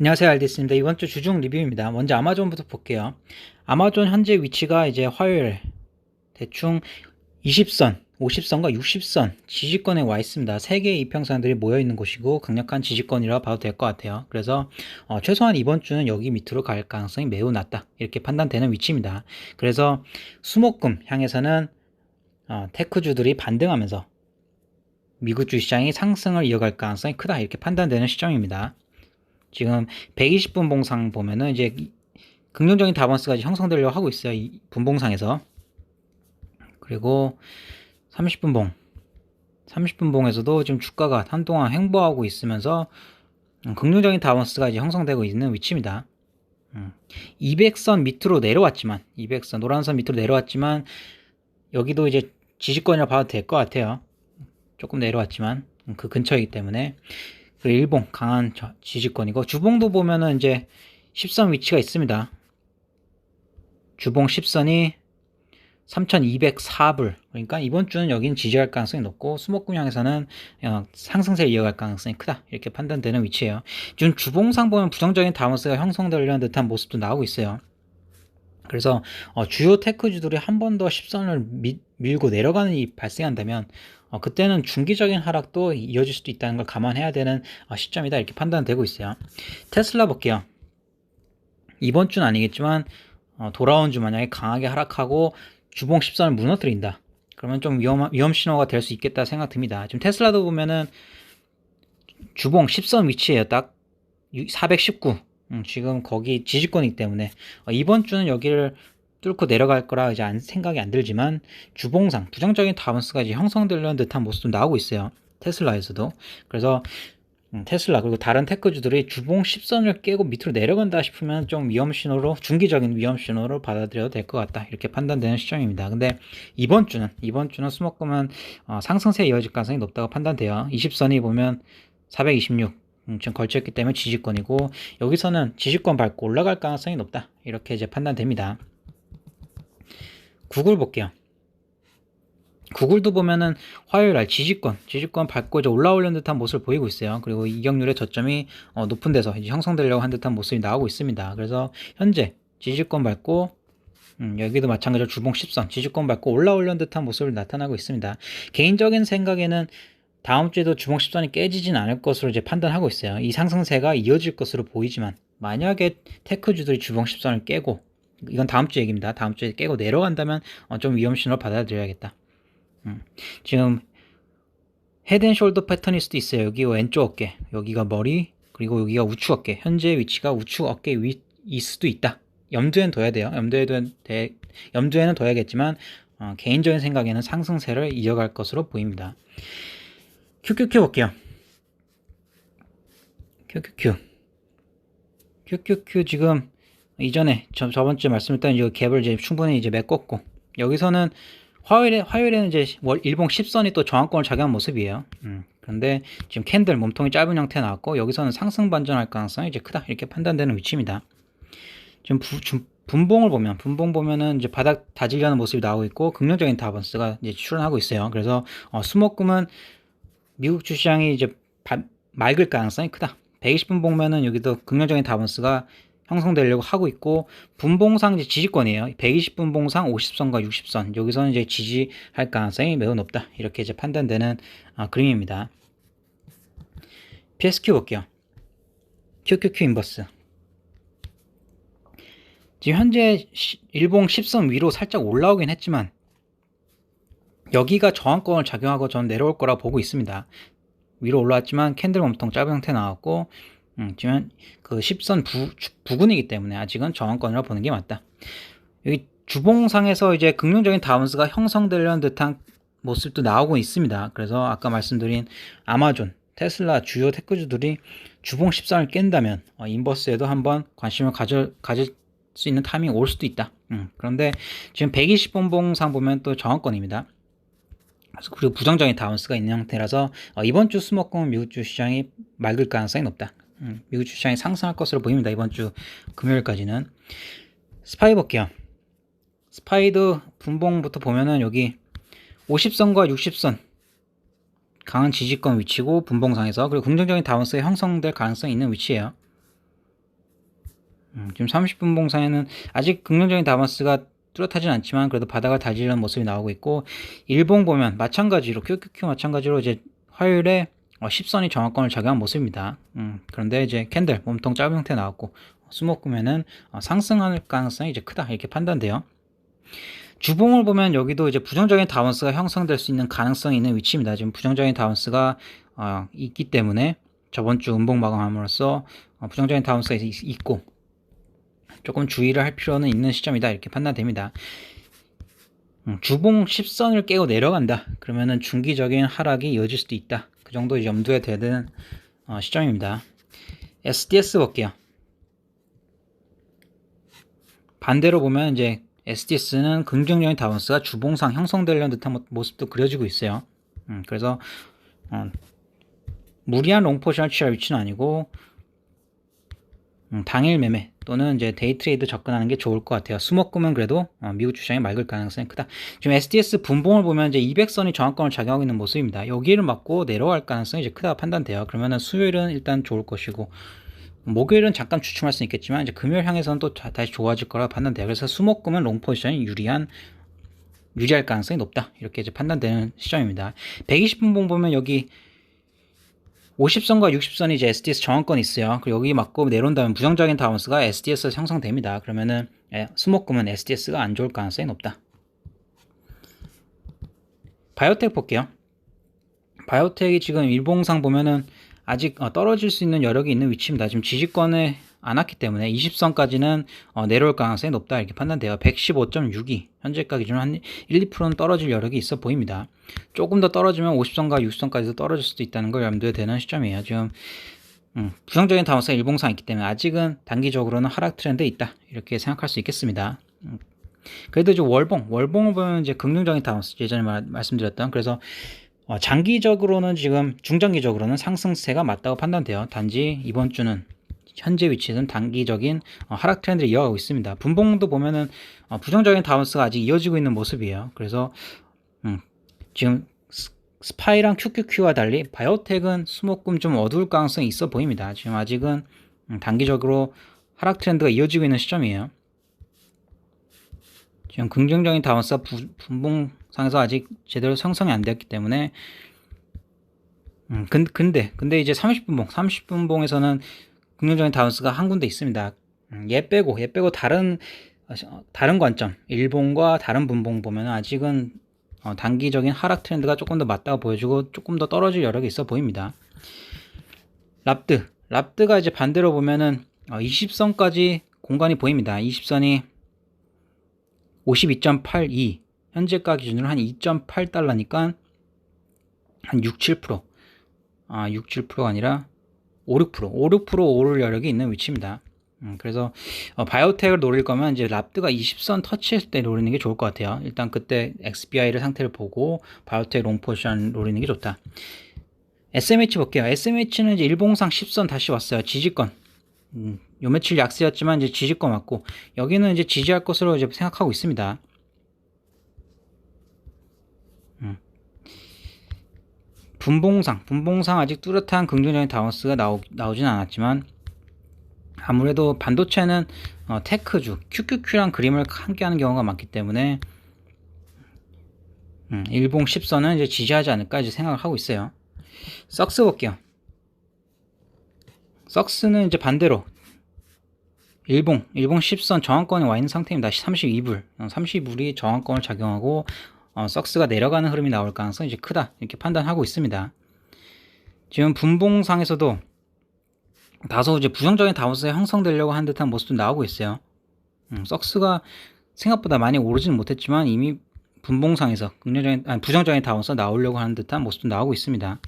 안녕하세요 알디스입니다. 이번 주 주중 리뷰입니다. 먼저 아마존부터 볼게요. 아마존 현재 위치가 이제 화요일 대충 20선, 50선과 60선 지지권에 와 있습니다. 세 개의 이평선들이 모여 있는 곳이고 강력한 지지권이라 봐도 될 것 같아요. 그래서 어, 최소한 이번 주는 여기 밑으로 갈 가능성이 매우 낮다 이렇게 판단되는 위치입니다. 그래서 수목금 향해서는 어, 테크주들이 반등하면서 미국 주시장이 상승을 이어갈 가능성이 크다 이렇게 판단되는 시점입니다. 지금 120분 봉상 보면은 이제 긍정적인 다번스가 형성되려고 하고 있어요. 이 분봉상에서. 그리고 30분 봉. 30분 봉에서도 지금 주가가 한동안 행보하고 있으면서 음, 긍정적인 다번스가 이제 형성되고 있는 위치입니다. 200선 음, 밑으로 내려왔지만 200선 노란선 밑으로 내려왔지만 여기도 이제 지지권이라 봐도 될 것 같아요. 조금 내려왔지만 음, 그 근처이기 때문에 그리고 일봉 강한 지지권이고 주봉도 보면은 이제 10선 위치가 있습니다. 주봉 10선이 3204불 그러니까 이번 주는 여긴 지지할 가능성이 높고 수목금형에서는 어, 상승세를 이어갈 가능성이 크다 이렇게 판단되는 위치예요. 지금 주봉상 보면 부정적인 다운스가 형성되려는 듯한 모습도 나오고 있어요. 그래서 어, 주요 테크주들이 한 번 더 10선을 미, 밀고 내려가는 일이 발생한다면 어, 그때는 중기적인 하락도 이어질 수도 있다는 걸 감안해야 되는 어, 시점이다 이렇게 판단되고 있어요. 테슬라 볼게요. 이번 주는 아니겠지만 어, 돌아온 주 만약에 강하게 하락하고 주봉 10선을 무너뜨린다. 그러면 좀 위험, 위험 신호가 될 수 있겠다 생각됩니다. 지금 테슬라도 보면은 주봉 10선 위치에요. 딱 419. 음, 지금 거기 지지권이기 때문에 어, 이번 주는 여기를 뚫고 내려갈 거라 이제 안, 생각이 안 들지만 주봉상 부정적인 다운스가 이제 형성되려는 듯한 모습도 나오고 있어요. 테슬라에서도. 그래서 음, 테슬라 그리고 다른 테크주들이 주봉 10선을 깨고 밑으로 내려간다 싶으면 좀 위험 신호로 중기적인 위험 신호로 받아들여도 될 것 같다 이렇게 판단되는 시점입니다. 근데 이번 주는 이번 주는 수목금은 어, 상승세 이어질 가능성이 높다고 판단돼요. 20선이 보면 426 음, 지금 걸쳤기 때문에 지지권이고 여기서는 지지권 밟고 올라갈 가능성이 높다 이렇게 이제 판단됩니다. 구글 볼게요. 구글도 보면은 화요일 날 지지권, 지지권 밟고 이제 올라오려는 듯한 모습을 보이고 있어요. 그리고 이격률의 저점이 어, 높은 데서 이제 형성되려고 한 듯한 모습이 나오고 있습니다. 그래서 현재 지지권 밟고 음, 여기도 마찬가지로 주봉 10선, 지지권 밟고 올라오려는 듯한 모습을 나타나고 있습니다. 개인적인 생각에는 다음 주에도 주봉 10선이 깨지진 않을 것으로 이제 판단하고 있어요. 이 상승세가 이어질 것으로 보이지만 만약에 테크주들이 주봉 10선을 깨고 이건 다음 주 얘기입니다. 다음 주에 깨고 내려간다면 어, 좀 위험 신호를 받아들여야겠다. 음. 지금 헤드앤숄더 패턴일 수도 있어요. 여기 왼쪽 어깨, 여기가 머리, 그리고 여기가 우측 어깨. 현재 위치가 우측 어깨 위일 수도 있다. 염두에는 둬야 돼요. 염두에는 대, 염두에는 둬야겠지만 어, 개인적인 생각에는 상승세를 이어갈 것으로 보입니다. QQQ 볼게요. QQQ. QQQ 지금 이전에 저, 저번 주에 말씀했던 이 갭을 이제 충분히 이제 메꿨고 여기서는 화요일에 화요일에는 이제 월 일봉 10선이 또 저항권을 작용한 모습이에요. 음, 그런데 지금 캔들 몸통이 짧은 형태 나왔고 여기서는 상승 반전할 가능성이 이제 크다 이렇게 판단되는 위치입니다. 지금 부, 주, 분봉을 보면 분봉 보면은 이제 바닥 다지려는 모습이 나오고 있고 긍정적인 다번스가 이제 출현하고 있어요. 그래서 어, 수목금은 미국 주시장이 이제 바, 맑을 가능성이 크다. 120분 보면은 여기도 긍정적인 다번스가 형성되려고 하고 있고 분봉상 이제 지지권이에요. 120분봉상 50선과 60선 여기서는 이제 지지할 가능성이 매우 높다. 이렇게 이제 판단되는 아, 그림입니다. PSQ 볼게요. QQQ 인버스. 지금 현재 일봉 10선 위로 살짝 올라오긴 했지만 여기가 저항권을 작용하고 전 내려올 거라 보고 있습니다. 위로 올라왔지만 캔들 몸통 짧은 형태 나왔고 음, 지금 그 10선 부, 부근이기 때문에 아직은 저항권이라 보는 게 맞다. 여기 주봉상에서 이제 긍정적인 다운스가 형성되려는 듯한 모습도 나오고 있습니다. 그래서 아까 말씀드린 아마존, 테슬라 주요 테크주들이 주봉 10선을 깬다면 어, 인버스에도 한번 관심을 가져, 가질 수 있는 타이밍이 올 수도 있다. 음, 그런데 지금 120분봉상 보면 또 저항권입니다. 그리고 부정적인 다운스가 있는 형태라서 어, 이번 주 수목금은 미국 주 시장이 맑을 가능성이 높다. 음, 미국 주시장이 상승할 것으로 보입니다. 이번 주 금요일까지는. 스파이 볼게요. 스파이드 분봉부터 보면은 여기 50선과 60선 강한 지지권 위치고 분봉상에서 그리고 긍정적인 다운스에 형성될 가능성이 있는 위치예요. 음, 지금 30분 봉상에는 아직 긍정적인 다마스가 뚜렷하진 않지만 그래도 바닥을 다지는 모습이 나오고 있고 일봉 보면 마찬가지로 QQQ 마찬가지로 이제 화요일에 어, 10선이 정확권을 작용한 모습입니다. 음, 그런데 이제 캔들 몸통 짧은 형태 나왔고 수목금에는 어, 상승할 가능성이 이제 크다 이렇게 판단돼요. 주봉을 보면 여기도 이제 부정적인 다운스가 형성될 수 있는 가능성이 있는 위치입니다. 지금 부정적인 다운스가 어, 있기 때문에 저번 주 음봉 마감함으로써 어, 부정적인 다운스가 있고 조금 주의를 할 필요는 있는 시점이다 이렇게 판단됩니다. 음, 주봉 10선을 깨고 내려간다. 그러면은 중기적인 하락이 이어질 수도 있다. 그 정도 염두에 되는 어, 시점입니다. SDS 볼게요. 반대로 보면 이제 SDS는 긍정적인 다운스가 주봉상 형성되려는 듯한 모습도 그려지고 있어요. 음, 그래서 어, 무리한 롱포션을 취할 위치는 아니고 음, 당일 매매 또는 이제 데이 트레이드 접근하는 게 좋을 것 같아요. 수목금은 그래도 어, 미국 주장이 맑을 가능성이 크다. 지금 SDS 분봉을 보면 이제 200선이 저항권을 작용하고 있는 모습입니다. 여기를 맞고 내려갈 가능성이 이제 크다 판단돼요. 그러면은 수요일은 일단 좋을 것이고 목요일은 잠깐 주춤할 수 있겠지만 이제 금요일 향해서는 또 다시 좋아질 거라 판단돼요. 그래서 수목금은 롱 포지션이 유리한 유리할 가능성이 높다. 이렇게 이제 판단되는 시점입니다. 120분봉 보면 여기 50선과 60선이 이제 SDS 정원권이 있어요. 그리고 여기 맞고 내려온다면 부정적인 다운스가 SDS에서 형성됩니다. 그러면은 예, 수목금은 SDS가 안 좋을 가능성이 높다. 바이오텍 볼게요. 바이오텍이 지금 일봉상 보면은 아직 어, 떨어질 수 있는 여력이 있는 위치입니다. 지금 지지권에 안 왔기 때문에 20선까지는 어, 내려올 가능성이 높다 이렇게 판단돼요. 115.62 현재가 기준으로 한 1, 2%는 떨어질 여력이 있어 보입니다. 조금 더 떨어지면 50선과 60선까지도 떨어질 수도 있다는 걸 염두에 대는 시점이에요. 지금 음, 부정적인 다운스가 일봉상 있기 때문에 아직은 단기적으로는 하락 트렌드에 있다 이렇게 생각할 수 있겠습니다. 음, 그래도 이제 월봉, 월봉을 보면 이제 긍정적인 다운스 예전에 말, 말씀드렸던 그래서 어, 장기적으로는 지금 중장기적으로는 상승세가 맞다고 판단돼요. 단지 이번 주는 현재 위치는 단기적인 어, 하락 트렌드를 이어가고 있습니다. 분봉도 보면은 어, 부정적인 다운스가 아직 이어지고 있는 모습이에요. 그래서 음, 지금 스파이랑 QQQ와 달리 바이오텍은 수목금 좀 어두울 가능성이 있어 보입니다. 지금 아직은 음, 단기적으로 하락 트렌드가 이어지고 있는 시점이에요. 지금 긍정적인 다운스가 분봉상에서 아직 제대로 형성이 안 되었기 때문에 음, 근데 근데 이제 30분봉 30분봉에서는 긍정적인 다운스가 한 군데 있습니다. 음, 얘 빼고 얘 빼고 다른 어, 다른 관점 일본과 다른 분봉 보면 아직은 어, 단기적인 하락 트렌드가 조금 더 맞다고 보여주고 조금 더 떨어질 여력이 있어 보입니다. 랍드 랍드가 이제 반대로 보면은 어, 20선까지 공간이 보입니다. 20선이 52.82 현재가 기준으로 한 2.8달러니까 한 6, 7% 아, 6, 7%가 아니라 5, 6%, 5, 6% 오를 여력이 있는 위치입니다. 음, 그래서 어, 바이오텍을 노릴 거면 이제 랍드가 20선 터치했을 때 노리는 게 좋을 것 같아요. 일단 그때 XBI를 상태를 보고 바이오텍 롱포지션 노리는 게 좋다. SMH 볼게요. SMH는 이제 일봉상 10선 다시 왔어요. 지지권. 음, 요 며칠 약세였지만 이제 지지권 맞고 여기는 이제 지지할 것으로 이제 생각하고 있습니다. 분봉상, 분봉상 아직 뚜렷한 긍정적인 다운스가 나오, 나오진 않았지만 아무래도 반도체는 어, 테크주, QQQ랑 그림을 함께 하는 경우가 많기 때문에 음, 일봉 10선은 이제 지지하지 않을까 이제 생각을 하고 있어요. 썩스 볼게요. 썩스는 이제 반대로 일봉, 일봉 10선 저항권에 와 있는 상태입니다. 32불, 32불이 저항권을 작용하고 어, 썩스가 내려가는 흐름이 나올 가능성이 이제 크다 이렇게 판단하고 있습니다. 지금 분봉상에서도 다소 이제 부정적인 다운스가 형성되려고 한 듯한 모습도 나오고 있어요. 음, 썩스가 생각보다 많이 오르지는 못했지만 이미 분봉상에서 긍정적인 아니, 부정적인 다운스 나오려고 하는 듯한 모습도 나오고 있습니다.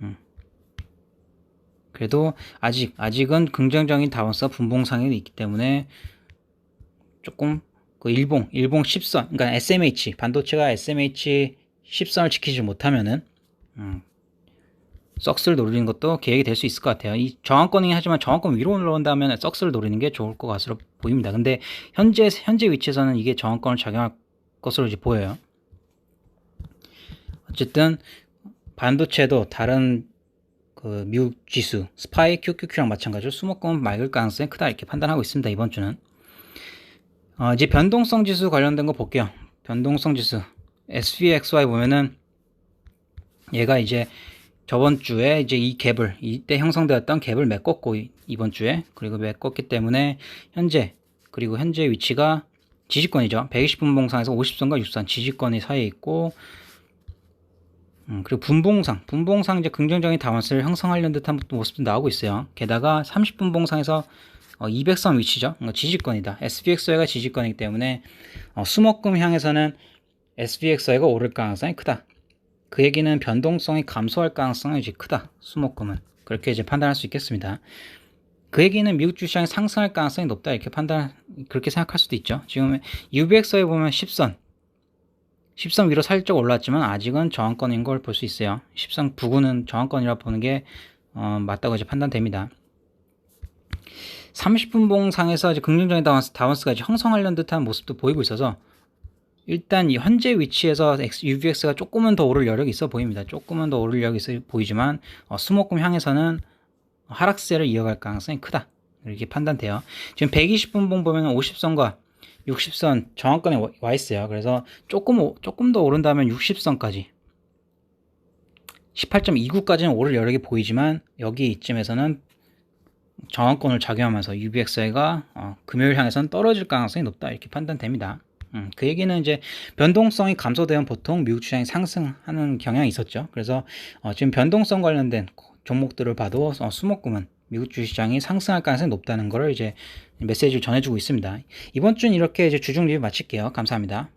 음. 그래도 아직 아직은 긍정적인 다운스가 분봉상에 있기 때문에 조금 그 일봉, 일봉 10선, 그러니까 SMH, 반도체가 SMH 10선을 지키지 못하면은, 음, 썩스를 노리는 것도 계획이 될 수 있을 것 같아요. 이 저항권이긴 하지만 저항권 위로 올라온다면 썩스를 노리는 게 좋을 것 같으로 보입니다. 근데 현재, 현재 위치에서는 이게 저항권을 작용할 것으로 이제 보여요. 어쨌든, 반도체도 다른 그 미국 지수 스파이 QQQ랑 마찬가지로 수목금은 맑을 가능성이 크다 이렇게 판단하고 있습니다. 이번 주는 어, 이제 변동성 지수 관련된 거 볼게요. 변동성 지수 SPXY 보면은 얘가 이제 저번 주에 이제 이 갭을 이때 형성되었던 갭을 메꿨고 이- 이번 주에 그리고 메꿨기 때문에 현재 그리고 현재 위치가 지지권이죠. 120분 봉상에서 50선과 60선 지지권이 사이에 있고 음, 그리고 분봉상, 분봉상 이제 긍정적인 다원스를 형성하려는 듯한 모습도 나오고 있어요. 게다가 30분 봉상에서 어, 200선 위치죠. 어, 지지권이다. SPXY가 지지권이기 때문에 어, 수목금 향해서는 SPXY가 오를 가능성이 크다. 그 얘기는 변동성이 감소할 가능성이 크다. 수목금은 그렇게 이제 판단할 수 있겠습니다. 그 얘기는 미국 주시장이 상승할 가능성이 높다 이렇게 판단 그렇게 생각할 수도 있죠. 지금 UBX에 보면 10선 10선 위로 살짝 올랐지만 아직은 저항권인 걸 볼 수 있어요. 10선 부근은 저항권이라 보는 게 어, 맞다고 이제 판단됩니다. 30분 봉상에서 이제 긍정적인 다운스, 다운스가 이제 형성하려는 듯한 모습도 보이고 있어서 일단 이 현재 위치에서 UVX가 조금은 더 오를 여력이 있어 보입니다. 조금은 더 오를 여력이 있어 보이지만 어, 수목금 향해서는 하락세를 이어갈 가능성이 크다. 이렇게 판단돼요. 지금 120분 봉 보면 50선과 60선 정확권에 와- 와 있어요. 그래서 조금 오- 조금 더 오른다면 60선까지 18.29까지는 오를 여력이 보이지만 여기 이쯤에서는 정황권을 작용하면서 UBX가 어, 금요일 향해서는 떨어질 가능성이 높다 이렇게 판단됩니다. 음, 그 얘기는 이제 변동성이 감소되면 보통 미국 시장이 상승하는 경향이 있었죠. 그래서 어, 지금 변동성 관련된 종목들을 봐도 어, 수목금은 미국 주시장이 상승할 가능성이 높다는 것을 이제 메시지를 전해주고 있습니다. 이번 주는 이렇게 이제 주중 리뷰 마칠게요. 감사합니다.